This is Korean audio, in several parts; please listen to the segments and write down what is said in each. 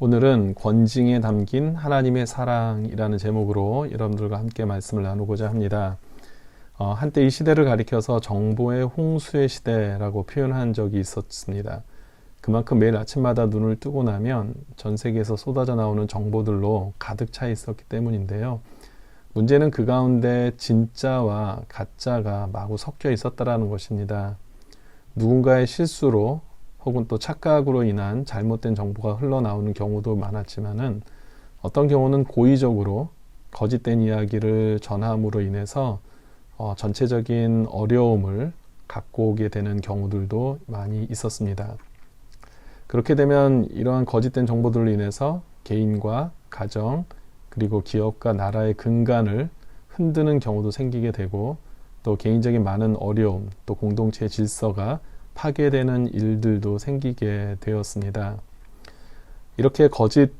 오늘은 권징에 담긴 하나님의 사랑이라는 제목으로 여러분들과 함께 말씀을 나누고자 합니다. 어, 한때 이 시대를 가리켜서 정보의 홍수의 시대라고 표현한 적이 있었습니다. 그만큼 매일 아침마다 눈을 뜨고 나면 전 세계에서 쏟아져 나오는 정보들로 가득 차 있었기 때문인데요. 문제는 그 가운데 진짜와 가짜가 마구 섞여 있었다라는 것입니다. 누군가의 실수로 혹은 또 착각으로 인한 잘못된 정보가 흘러나오는 경우도 많았지만은 어떤 경우는 고의적으로 거짓된 이야기를 전함으로 인해서 어, 전체적인 어려움을 갖고 오게 되는 경우들도 많이 있었습니다. 그렇게 되면 이러한 거짓된 정보들로 인해서 개인과 가정 그리고 기업과 나라의 근간을 흔드는 경우도 생기게 되고 또 개인적인 많은 어려움 또 공동체의 질서가 파괴되는 일들도 생기게 되었습니다. 이렇게 거짓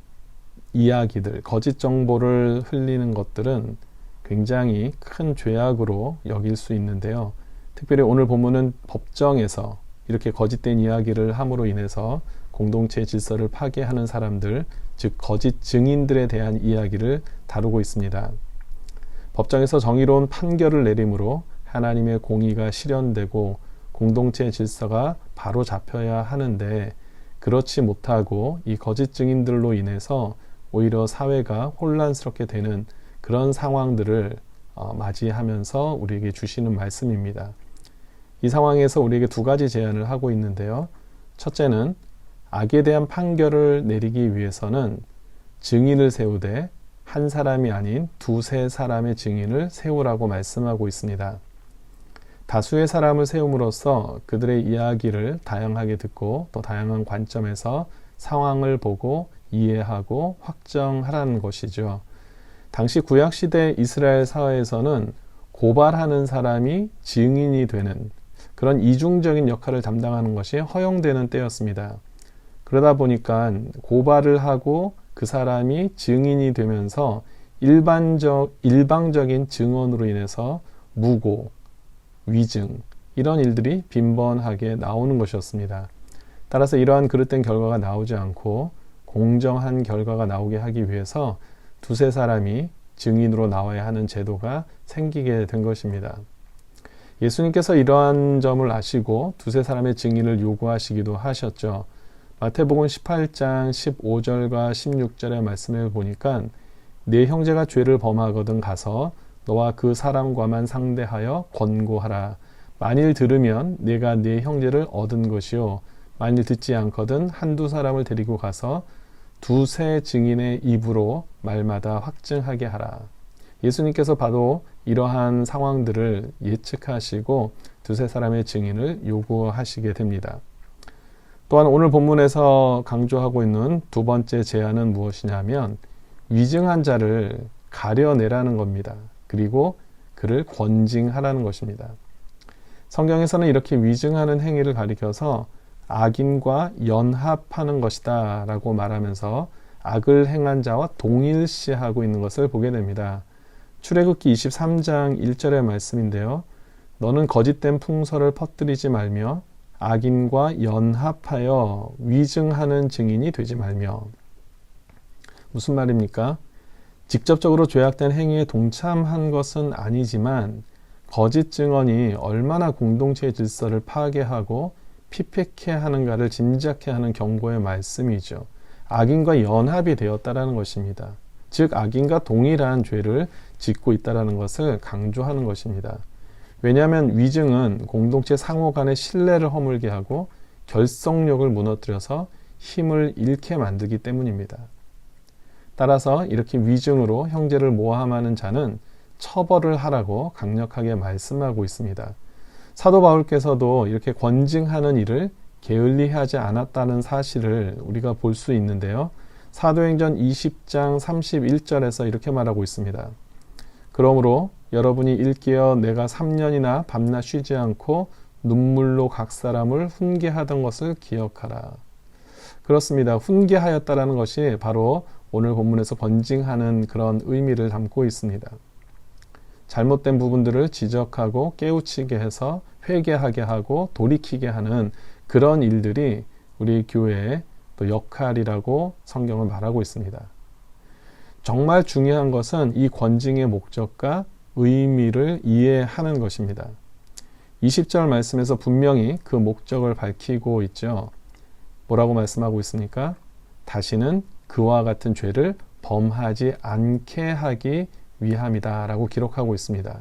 이야기들, 거짓 정보를 흘리는 것들은 굉장히 큰 죄악으로 여길 수 있는데요. 특별히 오늘 본문은 법정에서 이렇게 거짓된 이야기를 함으로 인해서 공동체 질서를 파괴하는 사람들, 즉 거짓 증인들에 대한 이야기를 다루고 있습니다. 법정에서 정의로운 판결을 내림으로 하나님의 공의가 실현되고 공동체 질서가 바로 잡혀야 하는데 그렇지 못하고 이 거짓 증인들로 인해서 오히려 사회가 혼란스럽게 되는 그런 상황들을 어, 맞이하면서 우리에게 주시는 말씀입니다. 이 상황에서 우리에게 두 가지 제안을 하고 있는데요. 첫째는 악에 대한 판결을 내리기 위해서는 증인을 세우되 한 사람이 아닌 두세 사람의 증인을 세우라고 말씀하고 있습니다. 다수의 사람을 세움으로써 그들의 이야기를 다양하게 듣고 또 다양한 관점에서 상황을 보고 이해하고 확정하라는 것이죠. 당시 구약시대 이스라엘 사회에서는 고발하는 사람이 증인이 되는 그런 이중적인 역할을 담당하는 것이 허용되는 때였습니다. 그러다 보니까 고발을 하고 그 사람이 증인이 되면서 일반적, 일방적인 증언으로 인해서 무고, 위증 이런 일들이 빈번하게 나오는 것이었습니다. 따라서 이러한 그릇된 결과가 나오지 않고 공정한 결과가 나오게 하기 위해서 두세 사람이 증인으로 나와야 하는 제도가 생기게 된 것입니다. 예수님께서 이러한 점을 아시고 두세 사람의 증인을 요구하시기도 하셨죠. 마태복음 18장 15절과 16절의 말씀을 보니까 네 형제가 죄를 범하거든 가서 너와 그 사람과만 상대하여 권고하라. 만일 들으면 내가 네 형제를 얻은 것이요. 만일 듣지 않거든 한두 사람을 데리고 가서 두세 증인의 입으로 말마다 확증하게 하라. 예수님께서 바로 이러한 상황들을 예측하시고 두세 사람의 증인을 요구하시게 됩니다. 또한 오늘 본문에서 강조하고 있는 두 번째 제안은 무엇이냐면 위증한 자를 가려내라는 겁니다. 그리고 그를 권징하라는 것입니다. 성경에서는 이렇게 위증하는 행위를 가리켜서 악인과 연합하는 것이다 라고 말하면서 악을 행한 자와 동일시하고 있는 것을 보게 됩니다. 출애굽기 23장 1절의 말씀인데요. 너는 거짓된 풍설을 퍼뜨리지 말며 악인과 연합하여 위증하는 증인이 되지 말며 무슨 말입니까? 직접적으로 죄악된 행위에 동참한 것은 아니지만 거짓 증언이 얼마나 공동체의 질서를 파괴하고 피폐케 하는가를 짐작케 하는 경고의 말씀이죠. 악인과 연합이 되었다라는 것입니다. 즉 악인과 동일한 죄를 짓고 있다라는 것을 강조하는 것입니다. 왜냐하면 위증은 공동체 상호 간의 신뢰를 허물게 하고 결속력을 무너뜨려서 힘을 잃게 만들기 때문입니다. 따라서 이렇게 위증으로 형제를 모함하는 자는 처벌을 하라고 강력하게 말씀하고 있습니다. 사도 바울께서도 이렇게 권징하는 일을 게을리하지 않았다는 사실을 우리가 볼 수 있는데요. 사도행전 20장 31절에서 이렇게 말하고 있습니다. 그러므로 여러분이 일깨어 내가 3년이나 밤낮 쉬지 않고 눈물로 각 사람을 훈계하던 것을 기억하라. 그렇습니다. 훈계하였다라는 것이 바로 오늘 본문에서 번징하는 그런 의미를 담고 있습니다. 잘못된 부분들을 지적하고 깨우치게 해서 회개하게 하고 돌이키게 하는 그런 일들이 우리 교회에 또 역할이라고 성경은 말하고 있습니다. 정말 중요한 것은 이 권징의 목적과 의미를 이해하는 것입니다. 20절 말씀에서 분명히 그 목적을 밝히고 있죠. 뭐라고 말씀하고 있습니까? 다시는 그와 같은 죄를 범하지 않게 하기 위함이다라고 기록하고 있습니다.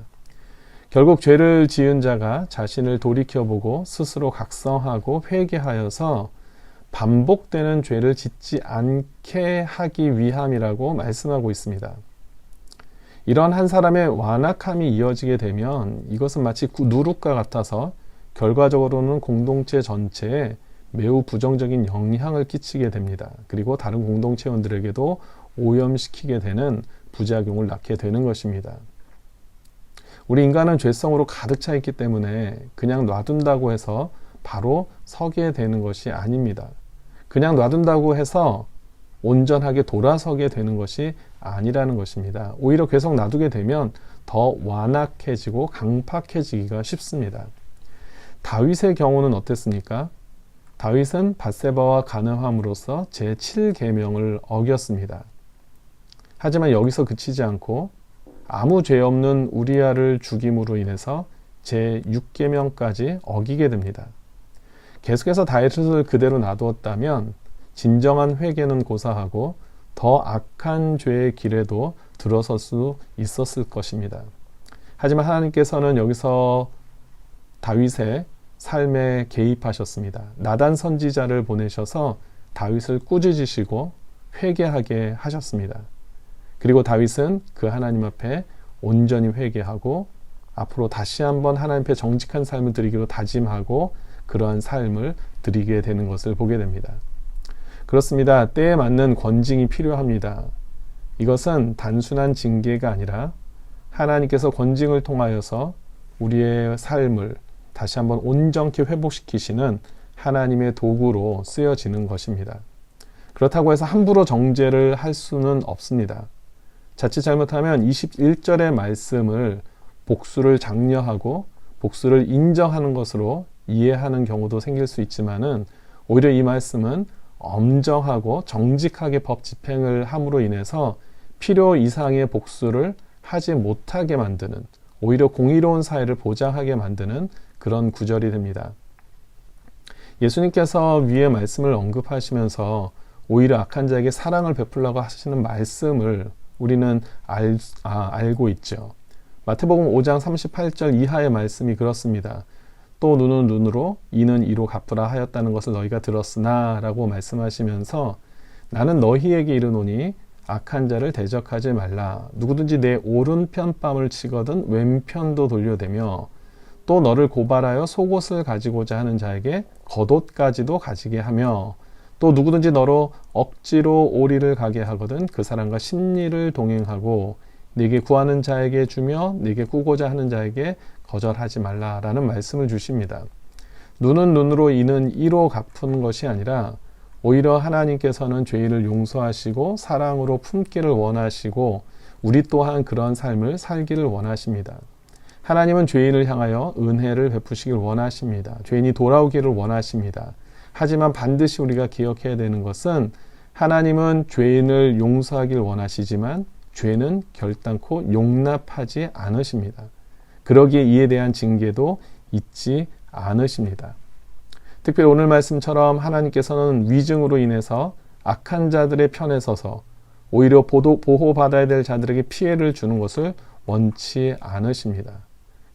결국 죄를 지은 자가 자신을 돌이켜보고 스스로 각성하고 회개하여서 반복되는 죄를 짓지 않게 하기 위함이라고 말씀하고 있습니다. 이런 한 사람의 완악함이 이어지게 되면 이것은 마치 누룩과 같아서 결과적으로는 공동체 전체에 매우 부정적인 영향을 끼치게 됩니다. 그리고 다른 공동체원들에게도 오염시키게 되는 부작용을 낳게 되는 것입니다. 우리 인간은 죄성으로 가득 차 있기 때문에 그냥 놔둔다고 해서 바로 서게 되는 것이 아닙니다. 그냥 놔둔다고 해서 온전하게 돌아서게 되는 것이 아니라는 것입니다. 오히려 계속 놔두게 되면 더 완악해지고 강팍해지기가 쉽습니다. 다윗의 경우는 어땠습니까? 다윗은 바세바와 가늠함으로써 제7계명을 어겼습니다. 하지만 여기서 그치지 않고 아무 죄 없는 우리아를 죽임으로 인해서 제6계명까지 어기게 됩니다. 계속해서 다윗을 그대로 놔두었다면 진정한 회개는 고사하고 더 악한 죄의 길에도 들어설 수 있었을 것입니다. 하지만 하나님께서는 여기서 다윗의 삶에 개입하셨습니다. 나단 선지자를 보내셔서 다윗을 꾸짖으시고 회개하게 하셨습니다. 그리고 다윗은 그 하나님 앞에 온전히 회개하고 앞으로 다시 한번 하나님 앞에 정직한 삶을 드리기로 다짐하고 그러한 삶을 드리게 되는 것을 보게 됩니다. 그렇습니다. 때에 맞는 권징이 필요합니다. 이것은 단순한 징계가 아니라 하나님께서 권징을 통하여서 우리의 삶을 다시 한번 온전히 회복시키시는 하나님의 도구로 쓰여지는 것입니다. 그렇다고 해서 함부로 정죄를 할 수는 없습니다. 자칫 잘못하면 21절의 말씀을 복수를 장려하고 복수를 인정하는 것으로 이해하는 경우도 생길 수 있지만은 오히려 이 말씀은 엄정하고 정직하게 법 집행을 함으로 인해서 필요 이상의 복수를 하지 못하게 만드는 오히려 공의로운 사회를 보장하게 만드는 그런 구절이 됩니다. 예수님께서 위의 말씀을 언급하시면서 오히려 악한 자에게 사랑을 베풀라고 하시는 말씀을 우리는 알, 아, 알고 있죠. 마태복음 5장 38절 이하의 말씀이 그렇습니다. 또 눈은 눈으로 이는 이로 갚으라 하였다는 것을 너희가 들었으나 라고 말씀하시면서 나는 너희에게 이르노니 악한 자를 대적하지 말라 누구든지 내 오른편 뺨을 치거든 왼편도 돌려대며 또 너를 고발하여 속옷을 가지고자 하는 자에게 겉옷까지도 가지게 하며 또 누구든지 너로 억지로 오리를 가게 하거든 그 사람과 심리를 동행하고 네게 구하는 자에게 주며 네게 꾸고자 하는 자에게 거절하지 말라라는 말씀을 주십니다. 눈은 눈으로 이는 이로 갚은 것이 아니라 오히려 하나님께서는 죄인을 용서하시고 사랑으로 품기를 원하시고 우리 또한 그런 삶을 살기를 원하십니다. 하나님은 죄인을 향하여 은혜를 베푸시길 원하십니다. 죄인이 돌아오기를 원하십니다. 하지만 반드시 우리가 기억해야 되는 것은 하나님은 죄인을 용서하길 원하시지만 죄는 결단코 용납하지 않으십니다. 그러기에 이에 대한 징계도 잊지 않으십니다. 특별히 오늘 말씀처럼 하나님께서는 위증으로 인해서 악한 자들의 편에 서서 오히려 보호받아야 될 자들에게 피해를 주는 것을 원치 않으십니다.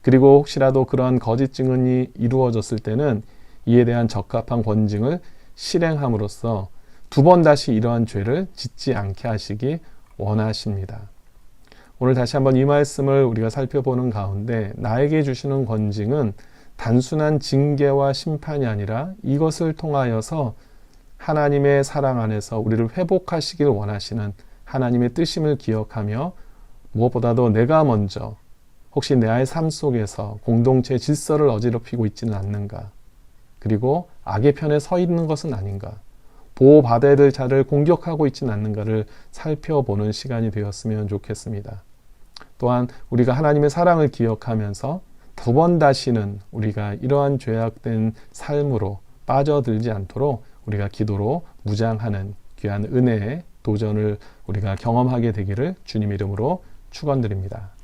그리고 혹시라도 그러한 거짓 증언이 이루어졌을 때는 이에 대한 적합한 권징을 실행함으로써 두 번 다시 이러한 죄를 짓지 않게 하시기 원하십니다. 오늘 다시 한번 이 말씀을 우리가 살펴보는 가운데 나에게 주시는 권징은 단순한 징계와 심판이 아니라 이것을 통하여서 하나님의 사랑 안에서 우리를 회복하시길 원하시는 하나님의 뜻임을 기억하며 무엇보다도 내가 먼저 혹시 내 아의 삶 속에서 공동체 질서를 어지럽히고 있지는 않는가? 그리고 악의 편에 서 있는 것은 아닌가? 보호받아야 될 자를 공격하고 있지는 않는가를 살펴보는 시간이 되었으면 좋겠습니다. 또한 우리가 하나님의 사랑을 기억하면서 두 번 다시는 우리가 이러한 죄악된 삶으로 빠져들지 않도록 우리가 기도로 무장하는 귀한 은혜의 도전을 우리가 경험하게 되기를 주님 이름으로 축원드립니다.